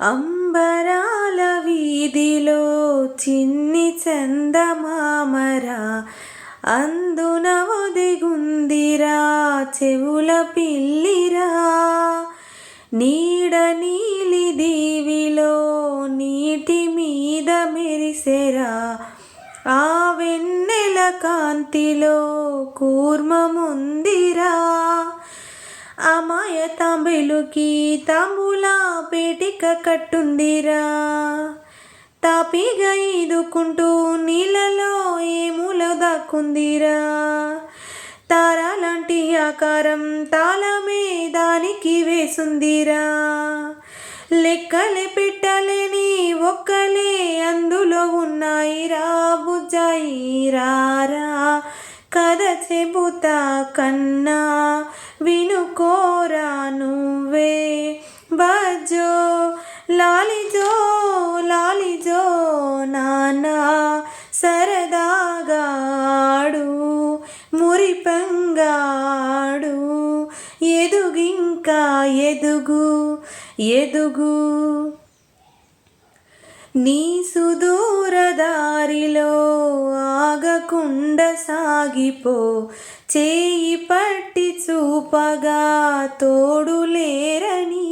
అంబరాల వీధిలో చిన్ని చందమామరా. అందున ఒదిగుందిరా చెవుల పిల్లిరా. నీడ నీలి దీవిలో నీటి మీద మెరిసెరా. ఆ వెన్నెల కాంతిలో కూర్మముందిరా. అమాయ తాంబేలుకి తాంబూల పేటిక కట్టుందిరా. తాపిగా ఈదుకుంటూ నీళ్ళలో ఏములో దాక్కుందిరా. తారాలాంటి ఆకారం తాళమే దానికి వేసుందిరా. లెక్కలే పెట్టలేని ఒక్కలే అందులో ఉన్నాయి రా బుజ్జాయి రారా కథ చెబుతా కన్నా వినుకోరా నువ్వే. బజో లాలిజో లాలిజో నానా సరదాగాడు మురిపంగాడు. ఎదుగింకా ఎదుగు ఎదుగు. నీ సుదు సాగిపో. చేయి పట్టి చూపగా తోడులేరని.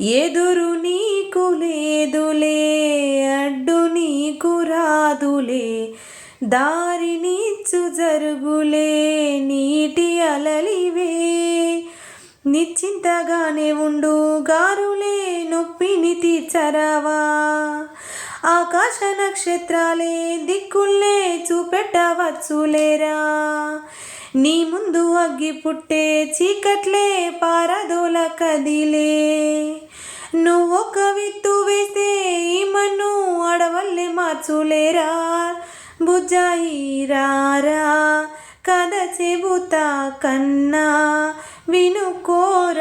ఎదురు నీకు లేదులే అడ్డు నీకు రాదులే. దారినిచ్చు జరుగులే నీటి అలలివే. నిశ్చింతగానే ఉండు గారులే నొప్పిని తీర్చరావా. ఆకాశ నక్షత్రాలే దిక్కుల్లే చూపెట్టవచ్చులేరా? నీ ముందు అగ్గి పుట్టే చీకట్లే పారదోల కదిలే. నువ్వొక విత్తు వేస్తే ఈ మన్ను అడవల్లే మార్చులేరా? బుజ్జాయి రారా? కథ చెబుతా కన్నా వినుకోరా?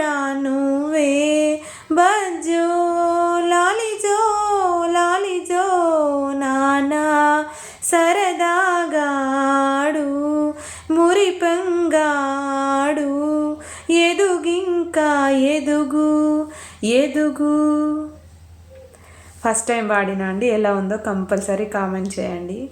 ఇంకా ఎదుగు ఎదుగు. ఫస్ట్ టైం వాడినా అండి ఎలా ఉందో కంపల్సరీ కామెంట్ చేయండి.